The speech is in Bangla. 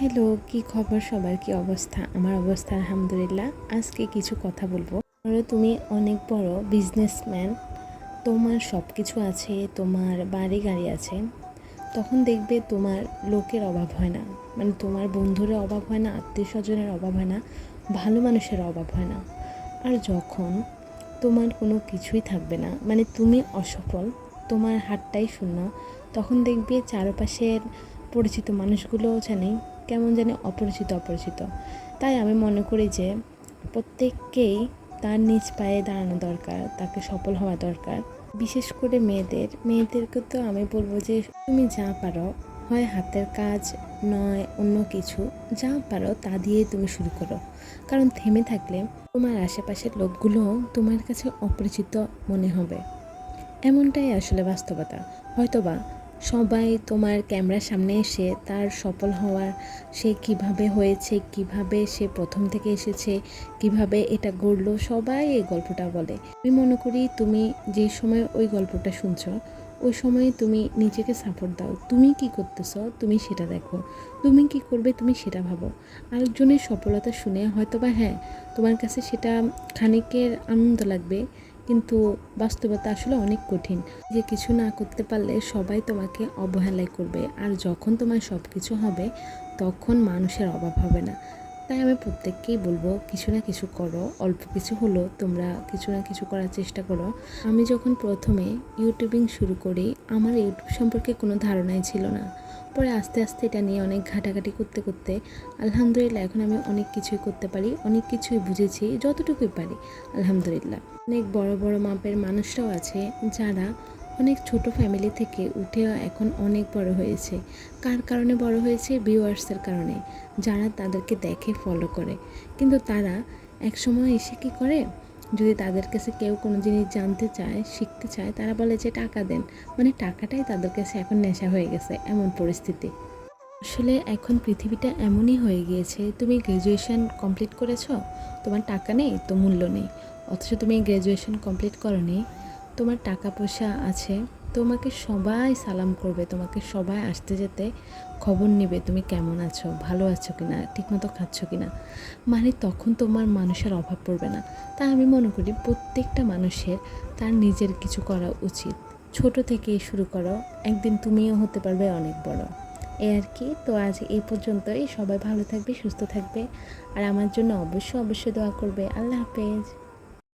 হ্যালো, কি খবর সবার? কি অবস্থা? আমার অবস্থা আলহামদুলিল্লাহ। আজকে কিছু কথা বলব। ধরো তুমি অনেক বড় বিজনেসম্যান তোমার সব কিছু আছে, তোমার বাড়ি গাড়ি আছে, তখন দেখবে তোমার লোকের অভাব হয় না। মানে তোমার বন্ধুরের অভাব হয় না আত্মীয় স্বজনের অভাব হয় না, ভালো মানুষের অভাব হয় না। আর যখন তোমার কোনো কিছুই থাকবে না মানে তুমি অসফল, তোমার হাতটাই শূন্য, তখন দেখবে চারপাশের পরিচিত মানুষগুলোও জানে কেমন জানি অপরিচিত অপরিচিত। তাই আমি মনে করি যে প্রত্যেককেই তার নিজ পায়ে দাঁড়ানো দরকার, তাকে সফল হওয়া দরকার। বিশেষ করে মেয়েদের, মেয়েদেরকে তো আমি বলব যে তুমি যা পারো, হয় হাতের কাজ নয় অন্য কিছু, যা পারো তা দিয়ে তুমি শুরু করো। কারণ থেমে থাকলে তোমার আশেপাশের লোকগুলো তোমার কাছে অপরিচিত মনে হবে। এমনটাই আসলে বাস্তবতা। হয়তোবা সবাই তোমার ক্যামেরার সামনে এসে তার সফল হওয়ার সে কীভাবে হয়েছে, কীভাবে সে প্রথম থেকে এসেছে, কীভাবে এটা গড়লো, সবাই এই গল্পটা বলে। আমি মনে করি তুমি যে সময় ওই গল্পটা শুনছো, ওই সময় তুমি নিজেকে সাপোর্ট দাও। তুমি কি করতেছ, তুমি সেটা দেখো। তুমি কি করবে, তুমি সেটা ভাবো। আরেকজনের সফলতা শুনে হয়তোবা হ্যাঁ তোমার কাছে সেটা খানিকের আনন্দ লাগবে কিন্তু বাস্তবতা আসলে অনেক কঠিন। যে কিছু না করতে পারলে সবাই তোমাকে অবহেলাই করবে। আর যখন তোমার সব কিছু হবে, তখন মানুষের অভাব হবে না। তাই আমি প্রত্যেককেই বলব, কিছু না কিছু করো, অল্প কিছু হলো তোমরা কিছু না কিছু করার চেষ্টা করো। আমি যখন প্রথমে ইউটিউবিং শুরু করি, আমার ইউটিউব সম্পর্কে কোনো ধারণাই ছিল না। পরে আস্তে আস্তে এটা নিয়ে অনেক ঘাটাঘাটি করতে করতে আলহামদুলিল্লাহ এখন আমি অনেক কিছুই করতে পারি, অনেক কিছুই বুঝেছি, যতটুকুই পারি, আলহামদুলিল্লাহ। অনেক বড় বড় মাপের মানুষরাও আছে যারা অনেক ছোট ফ্যামিলি থেকে উঠে এখন অনেক বড় হয়েছে। কার কারণে বড় হয়েছে? ভিউয়ার্সের কারণে, যারা তাদেরকে দেখে ফলো করে। কিন্তু তারা এক সময় এসে কি করে? যদি তাদের কাছে কেউ কোনো জিনিস জানতে চায়, শিখতে চায়, তারা বলে যে টাকা দেন। মানে টাকাটাই তাদের কাছে এখন নেশা হয়ে গেছে, এমন পরিস্থিতি। আসলে এখন পৃথিবীটা এমনই হয়ে গিয়েছে, তুমি গ্র্যাজুয়েশন কমপ্লিট করেছ, তোমার টাকা নেই, তো মূল্য নেই। অথচ তুমি গ্র্যাজুয়েশন কমপ্লিট করনি তোমার টাকা পয়সা আছে, তোমাকে সবাই সালাম করবে, তোমাকে সবাই আসতে যেতে খবর নেবে তুমি কেমন আছো, ভালো আছো কি না ঠিকমতো খাচ্ছ কি না মানে তখন তোমার মানুষের অভাব পড়বে না। তাই আমি মনে করি প্রত্যেকটা মানুষের তার নিজের কিছু করা উচিত। ছোট থেকে শুরু করো, একদিন তুমিও হতে পারবে অনেক বড়। এই আর কি, তো আজ এই পর্যন্তই। সবাই ভালো থাকবে, সুস্থ থাকবে। আর আমার জন্য অবশ্যই অবশ্যই দোয়া করবে। আল্লাহ হাফেজ।